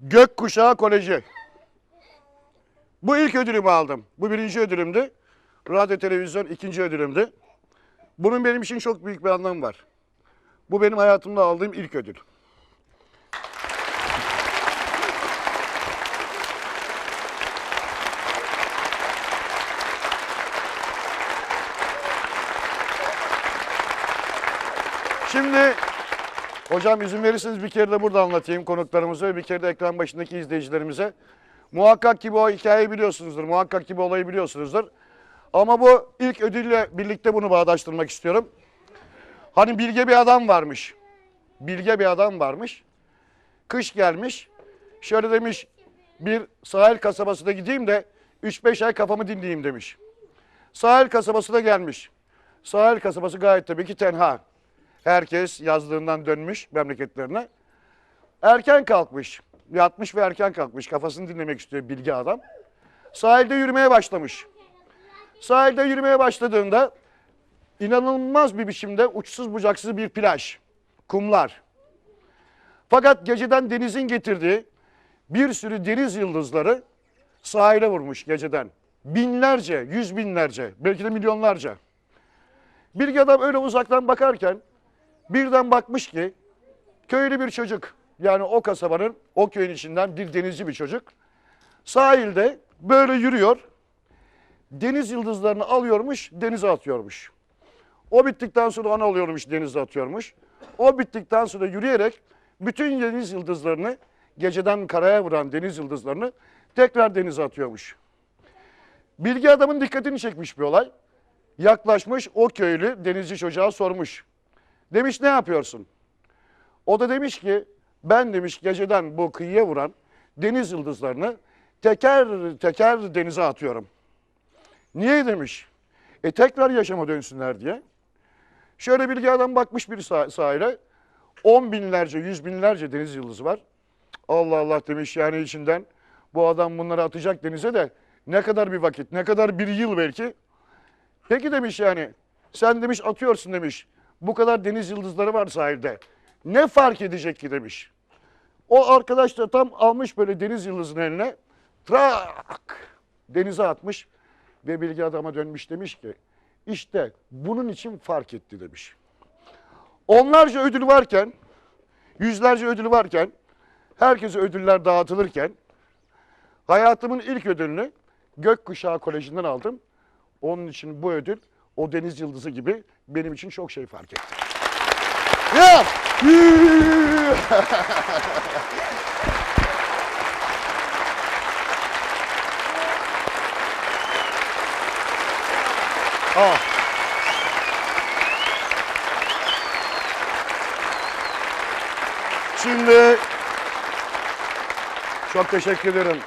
Gökkuşağı Koleji. Bu ilk ödülümü aldım. Bu birinci ödülümdü. Radyo televizyon ikinci ödülümdü. Bunun benim için çok büyük bir anlamı var. Bu benim hayatımda aldığım ilk ödül. Şimdi hocam izin verirseniz bir kere de burada anlatayım konuklarımıza ve bir kere de ekran başındaki izleyicilerimize. Muhakkak ki bu hikayeyi biliyorsunuzdur. Muhakkak ki bu olayı biliyorsunuzdur. Ama bu ilk ödülle birlikte bunu bağdaştırmak istiyorum. Hani bilge bir adam varmış. Bilge bir adam varmış. Kış gelmiş. Şöyle demiş bir sahil kasabasına gideyim de 3-5 ay kafamı dinleyeyim demiş. Sahil kasabasına gelmiş. Sahil kasabası gayet tabii ki tenha. Herkes yazlığından dönmüş memleketlerine. Erken kalkmış. Yatmış ve erken kalkmış. Kafasını dinlemek istiyor bilgi adam. Sahilde yürümeye başlamış. Sahilde yürümeye başladığında inanılmaz bir biçimde uçsuz bucaksız bir plaj. Kumlar. Fakat geceden denizin getirdiği bir sürü deniz yıldızları sahile vurmuş geceden. Binlerce, yüz binlerce, belki de milyonlarca. Bilgi adam öyle uzaktan bakarken birden bakmış ki köylü bir çocuk yani o kasabanın o köyün içinden bir denizci bir çocuk sahilde böyle yürüyor deniz yıldızlarını alıyormuş denize atıyormuş. O bittikten sonra onu alıyormuş denize atıyormuş. O bittikten sonra yürüyerek bütün deniz yıldızlarını geceden karaya vuran deniz yıldızlarını tekrar denize atıyormuş. Bilgi adamın dikkatini çekmiş bir olay. Yaklaşmış o köylü denizci çocuğa sormuş. Demiş ne yapıyorsun? O da demiş ki ben demiş geceden bu kıyıya vuran deniz yıldızlarını teker teker denize atıyorum. Niye demiş? E tekrar yaşama dönsünler diye. Şöyle bilgi adam bakmış bir sah- sahile. On binlerce, yüz binlerce deniz yıldızı var. Allah Allah demiş yani içinden bu adam bunları atacak denize de ne kadar bir vakit, ne kadar bir yıl belki. Peki demiş yani sen demiş atıyorsun demiş. Bu kadar deniz yıldızları var sahilde. Ne fark edecek ki demiş. O arkadaş da tam almış böyle deniz yıldızının eline. Trak denize atmış ve bilgi adama dönmüş demiş ki işte bunun için fark etti demiş. Onlarca ödül varken, yüzlerce ödül varken, herkese ödüller dağıtılırken hayatımın ilk ödülünü Gökkuşağı Koleji'nden aldım. Onun için bu ödül o deniz yıldızı gibi benim için çok şey fark etti. Ya! Ah. Şimdi çok teşekkür ederim.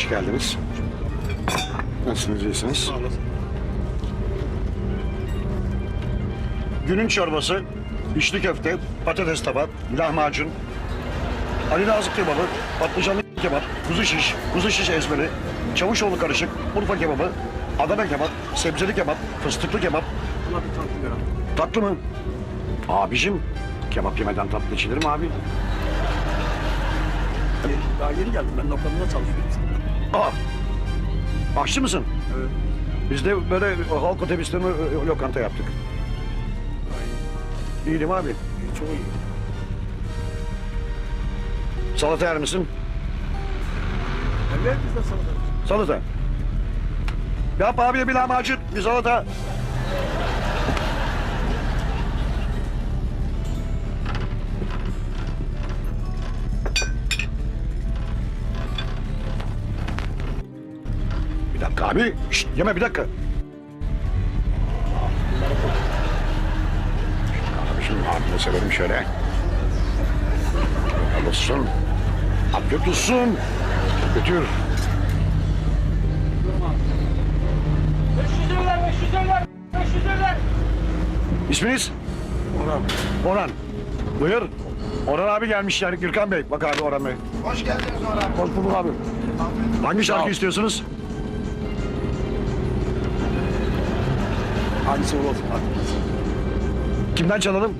Hoş geldiniz. Nasılsınız, iyisiniz? Günün çorbası, içli köfte, patates tabak, lahmacun, Ali Nazik kebabı, patlıcanlı kebap, kuzu şiş, kuzu şiş ezmeli, çavuşoğlu karışık, Urfa kebabı, Adana kebap, sebzeli kebap, fıstıklı kebap. Buna bir tatlı mı? Abicim, kebap yemeden tatlı içilir mi abi? Daha yeni geldim ben lokalında çalışıyorum. Aa, aşçı mısın? Evet. Biz de böyle halk otobüslerine e, lokanta yaptık. İyi değil mi abi? Çok iyi. Salata yer misin? Evet biz de salata. Salata. Yap abiye bir lahmacun, bir salata. Abi. Şşt, yeme bir dakika. Abi şimdi abine severim şöyle. Alırsın. Afiyet olsun. Götür. 500 evler, 500 evler, 500 evler. İsminiz? Orhan. Orhan. Buyur. Orhan abi gelmiş yani Gürkan Bey. Bak abi Orhan Bey. Hoş geldiniz Orhan. Hoş bulduk abi. Hangi şarkı istiyorsunuz? Hangisi olursa abi. Kimden çalalım?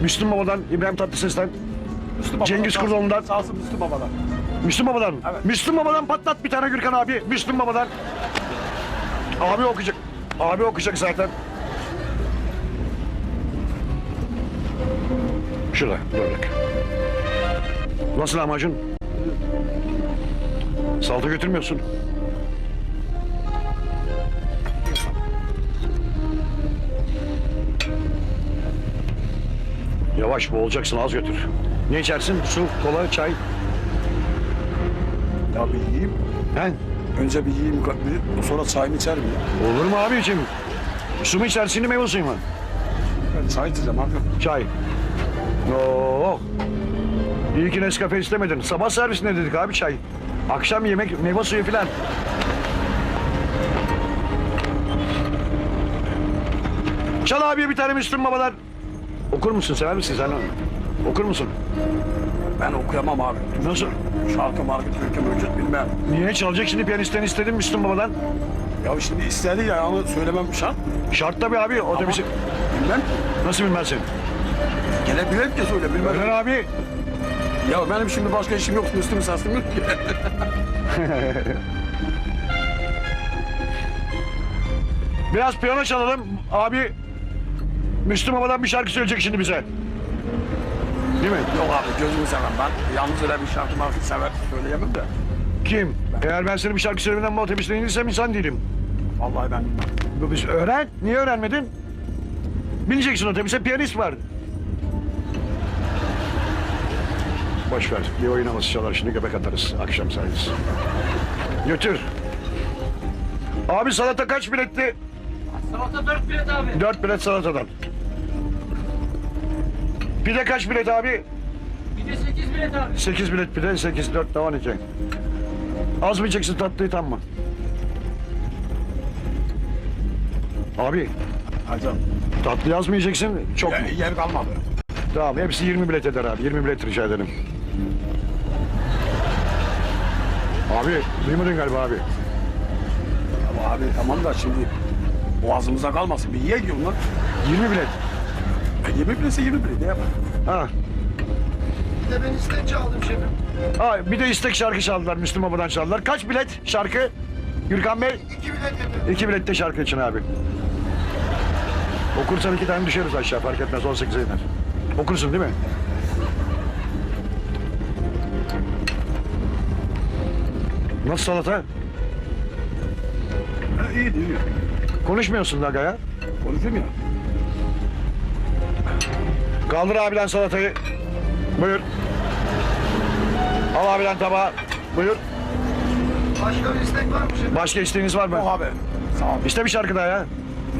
Müslüm Baba'dan, İbrahim Tatlıses'ten, Müslüm Baba'dan Cengiz Kurdoğlu'ndan. Sağ olsun Müslüm Baba'dan. Müslüm Baba'dan. Evet. Müslüm Baba'dan patlat bir tane Gürkan abi. Müslüm Baba'dan. Abi okuyacak. Abi okuyacak zaten. Şurada, böyle. Nasıl lahmacun? Salata götürmüyorsun. Yavaş boğulacaksın az götür. Ne içersin? Su, kola, çay. Ya bir yiyeyim. He? Önce bir yiyeyim. bir- Sonra çayımı içerim ya. Olur mu abiciğim? Su mu içersin meyve suyu mu? Ben çay içeceğim abi. Çay. Oo. İyi ki Nescafe istemedin. Sabah servisine dedik abi çay. Akşam yemek meyve suyu filan. Çal abiye bir tane Müslüm babalar. Okur musun sever misin sen? Okur musun? Ben okuyamam abi. Nasıl? Şarkı markı türkü mevcut bilmem. Niye çalacak şimdi piyanistten istedim Müslüm babadan? Ya şimdi istedi ya ama söylemem şart. Şart tabii abi otobüsü. Bilmem ki. Nasıl bilmezsin? Gelebilir ki söyle bilmem. Ömer abi. Ya benim şimdi başka işim yok. Müslüm sesim yok ki. Biraz piyano çalalım. Abi Müslüm babadan bir şarkı söyleyecek şimdi bize. Değil mi? yok abi gözümü sevmem ben. Yalnız öyle bir şarkı markı sever söyleyemem de. Kim? Eğer ben senin bir şarkı söylemeden bu otobüsten indirsem insan değilim. Vallahi ben bilmem. Bu Biz öğren. Niye öğrenmedin? Bineceksin otobüse piyanist var. Boş ver. Bir oyun havası çalar şimdi göbek atarız. Akşam servisi. Götür. Abi salata kaç biletti? Salata 4 bilet abi. Dört bilet salatadan. Pide kaç bilet abi? Bir de 8 bilet abi. Sekiz bilet pide, sekiz, dört, on iki. Az mı yiyeceksin tatlıyı tam mı? Abi Hadi. tatlı az mı yiyeceksin? Çok mu? Yer, yer kalmadı. Tamam hepsi 20 bilet eder abi. 20 bilet rica ederim. Abi duymadın galiba abi. Abi tamam da şimdi boğazımıza kalmasın. Bir ye ki bunlar. 20 bilet. E, 20 bilese 20 bile ne yapar? Ha. Bir de ben isteyince aldım şefim. ha. Bir de istek şarkı çaldılar. Müslüm Baba'dan çaldılar. Kaç bilet şarkı? Gürkan Bey? 2 bilet yedim. İki bilet de şarkı için abi. Okursan iki tane düşeriz aşağı fark etmez 18'e iner. Okursun değil mi? Nasıl salata? Ha, iyi değil. Konuşmuyorsun Daga ya. Konuşayım ya. Kaldır abiden salatayı. Buyur. Al abiden tabağı. Buyur. Başka bir istek var mı şefim? Başka isteğiniz var Yok mı? abi. Sağ ol. İste bir şarkı daha ya.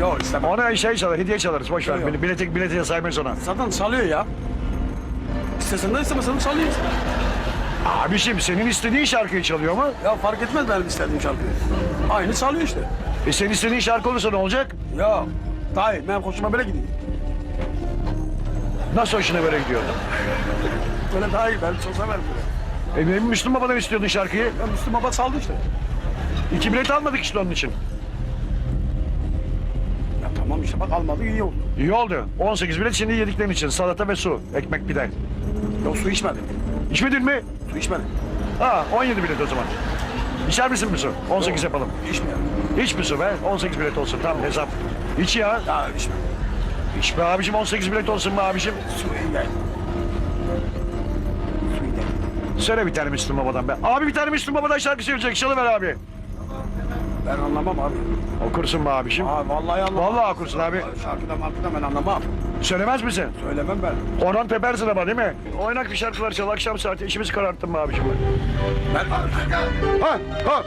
Yok istemem. Ona şey çalar, hediye çalarız. Boş ver. Yok. Bil- Bileti, bileti saymayız ona. Zaten çalıyor ya. İstesen de istemesen de çalıyor. Abiciğim senin istediğin şarkıyı çalıyor mu? Ya fark etmez benim istediğim şarkıyı. Aynı çalıyor işte. E senin istediğin şarkı olursa ne olacak? Ya dayı benim hoşuma böyle gidiyor. Nasıl hoşuna böyle gidiyor? Böyle daha iyi. Ben çok severim böyle. E benim Müslüm Baba'dan istiyordun şarkıyı. Ya Müslüm Baba saldı işte. İki bilet almadık işte onun için. Ya tamam işte bak almadı iyi oldu. İyi oldu. 18 bilet şimdi yediklerin için. Salata ve su. Ekmek pide. Yok su içmedim. İçmedin mi? Su içmedim. Ha 17 bilet o zaman. İçer misin bir su? 18 yapalım. İçmiyorum. İç bir su be. 18 bilet olsun. Tamam hesap. İç ya. Ya içmem. İç be abicim 18 bilet olsun be abicim. İyi değil. Söyle bir tane Müslüm Baba'dan be. Abi bir tane Müslüm Baba'dan şarkı söyleyecek. Çalıver abi. Ben anlamam abi. Okursun be abicim. Aa vallahi anlamam. Vallahi okursun abi. Şarkıda markıda ben anlamam. Söylemez misin? Söylemem ben. Orhan tepersin ama değil mi? Oynak bir şarkılar çal. Akşam saati işimizi kararttın be abicim. Ben Ha ha ha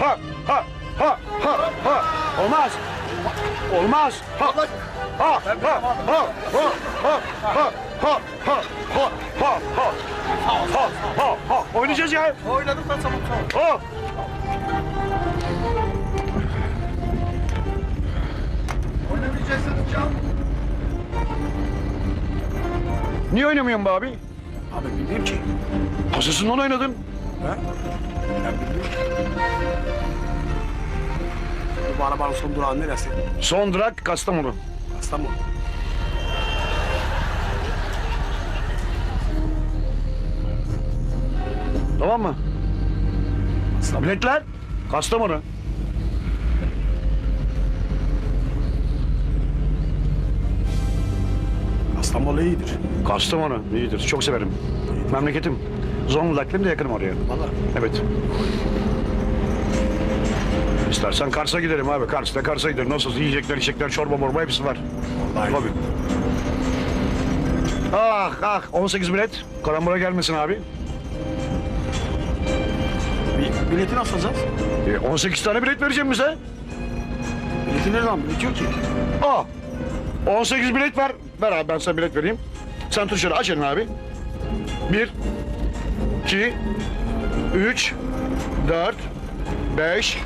ha ha ha ha ha. Olmaz. Olmaz. Ha ha ha ha ha ha ha ha ha ha ha ha ha ha ha oynayacağız ya. oynadık da tamam tamam. Ha. Oynamayacaksınız can. Niye oynamıyorsun be abi? Abi bilmiyorum ki. Pasasından oynadın. Ha? Ben bilmiyorum. Bu arabanın son durağı neresi? Son durak Kastamonu. İstanbul. Tamam mı? Biletler Kastamonu. İstanbul iyidir. Kastamonu iyidir. Çok severim. Memleketim. Zonguldaklıyım da yakınım oraya. Vallahi. Evet. İstersen Kars'a gidelim abi. Kars'ta Kars'a gidelim. Nasıl yiyecekler, içecekler, çorba morba hepsi var. Vallahi. Tabii. Ah ah 18 bilet. Karambura gelmesin abi. Bi- Bileti nasıl alacağız? E, 18 tane bilet vereceğim bize. Bileti nereden biletiyor ki? Aa. 18 bilet ver. Ver abi ben sana bilet vereyim. Sen şöyle aç elini abi. 1 2 3 4 5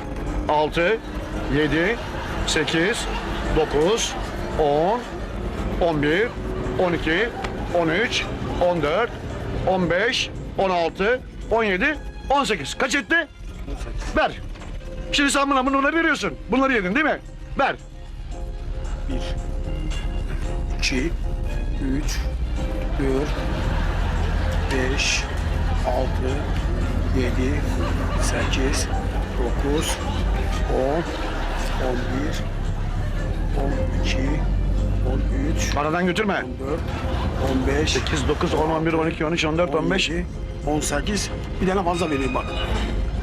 6 7 8 9 10 11 12 13 14 15 16 17 18 kaç etti? Ver. Şimdi sen bana bunları veriyorsun. Bunları yedin değil mi? Ver. Bir. iki, Üç. Dört. Beş. Altı. Yedi. Sekiz. Dokuz. On. On bir. On iki. On üç. Aradan götürme. On dört. On beş. 8, 9, 10, 11, 12, 13, 14, 15. 18. Bir tane fazla vereyim bak.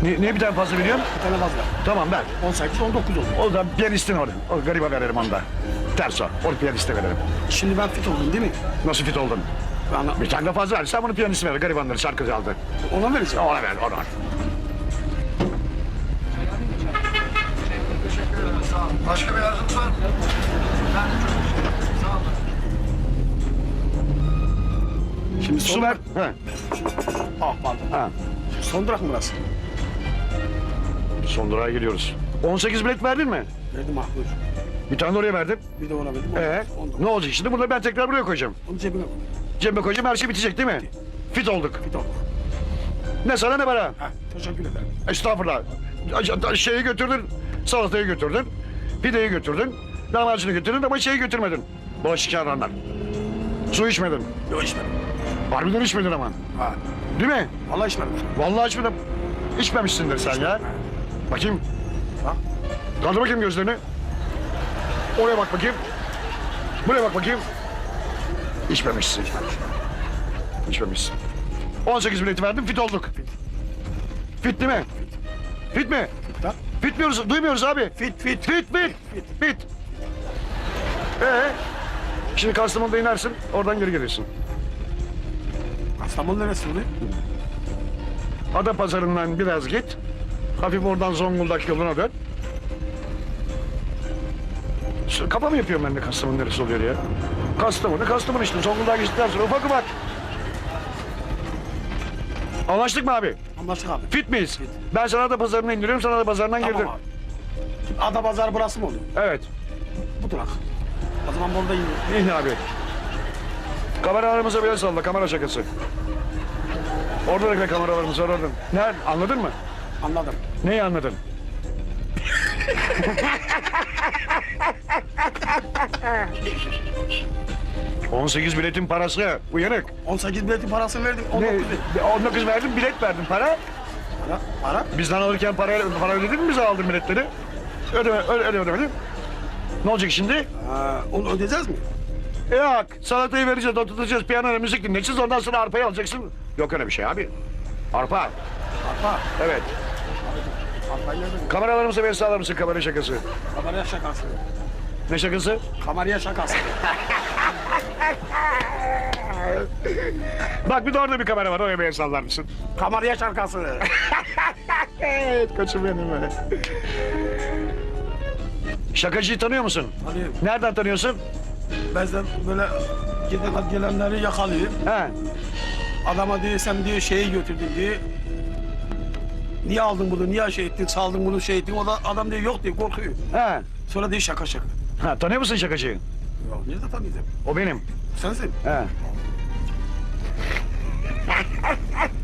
Ne, ne bir tane fazla biliyorsun? Bir tane fazla. Tamam ver. 18, 19 oldu. O da piyanistin orada. O gariba verelim onu da. Ters o. Onu piyaniste verelim. Şimdi ben fit oldum değil mi? Nasıl fit oldun? Ben Bir tane de fazla ver. Sen bunu piyaniste ver. Garibanları şarkı çaldı. ona vereceğim. Ona ver, ona. Başka bir arzunuz var mı? Şimdi son Su ver. He. Ah pardon. Ha. Son durak mı burası? Son durağa geliyoruz. 18 bilet verdin mi? Verdim ah buyur. Bir tane de oraya verdim. Bir de ona verdim. Ee, ne olacak şimdi? Bunları ben tekrar buraya koyacağım. Onu cebine koy. Cebime koyacağım her şey bitecek değil mi? Fit olduk. De olduk. Ne sana ne bana? Ha, teşekkür ederim. Estağfurullah. Şeyi götürdün, salatayı götürdün, pideyi götürdün, lahmacunu götürdün ama şeyi götürmedin. Bulaşık kağıdanlar. Su içmedin. Yok içmedim. Harbiden içmedin ama. Ha. Değil mi? Vallahi içmedim. Vallahi içmedim. İçmemişsindir sen ya. Bakayım. Ha? Kaldır bakayım gözlerini. Oraya bak bakayım. Buraya bak bakayım. İçmemişsin. İçmemişsin. 18 bileti verdim, fit olduk. Fit değil mi? Fit mi? Ha? Fit miyoruz, duymuyoruz abi. Fit fit. Fit, fit, fit. Ee, şimdi Kastamonu'da inersin, oradan geri gelirsin. İstanbul neresi oluyor? Ada pazarından biraz git. Hafif oradan Zonguldak yoluna dön. Kafa mı yapıyorum ben de Kastamonu neresi oluyor ya? Kastamonu, Kastamonu işte. Zonguldak'a geçtikten sonra ufak ufak. Anlaştık mı abi? Anlaştık abi. Fit miyiz? Ben sana Ada pazarına indiriyorum, sana da pazarından Tamam girdim. abi. Şimdi Ada Pazarı burası mı oluyor? Evet. Bu durak. O zaman burada iniyor. İn abi. Kameralarımıza bile salla, kamera şakası. Orada da kameralarımız var orada. Nerede? Anladın mı? Anladım. Neyi anladın? ...18 biletin parası uyanık. 18 biletin parasını verdim. 19 Ne? bilet. 19 verdim bilet verdim para. Para, para. Bizden alırken para, para ödedin mi bize aldın biletleri? Ödeme, öde, öde, ödemedim. Ne olacak şimdi? Ha, onu ödeyeceğiz mi? Yok salatayı vereceğiz oturtacağız piyanoya müzik dinleyeceğiz ondan sonra arpayı alacaksın. Yok öyle bir şey abi. Arpa. Arpa. Evet. Arpayı nereden? Kameralarımıza ben sağlar mısın kamera şakası? Kameraya şakası. Ne şakası? Kameraya şakası. Bak bir de orada bir kamera var oraya bir el sallar mısın? Kameraya şakası. Evet koçum benim öyle. Şakacıyı tanıyor musun? Hani Nereden tanıyorsun? bazen böyle giden gelenleri yakalıyor. He. Adama diyor sen diyor şeyi götürdün diyor. Niye aldın bunu, niye şey ettin, saldın bunu, şey ettin. O da adam diyor yok diyor, korkuyor. He. Sonra diyor şaka şaka. Ha, tanıyor musun şakacıyı? Nerede tanıyacağım? O benim. Sensin. He.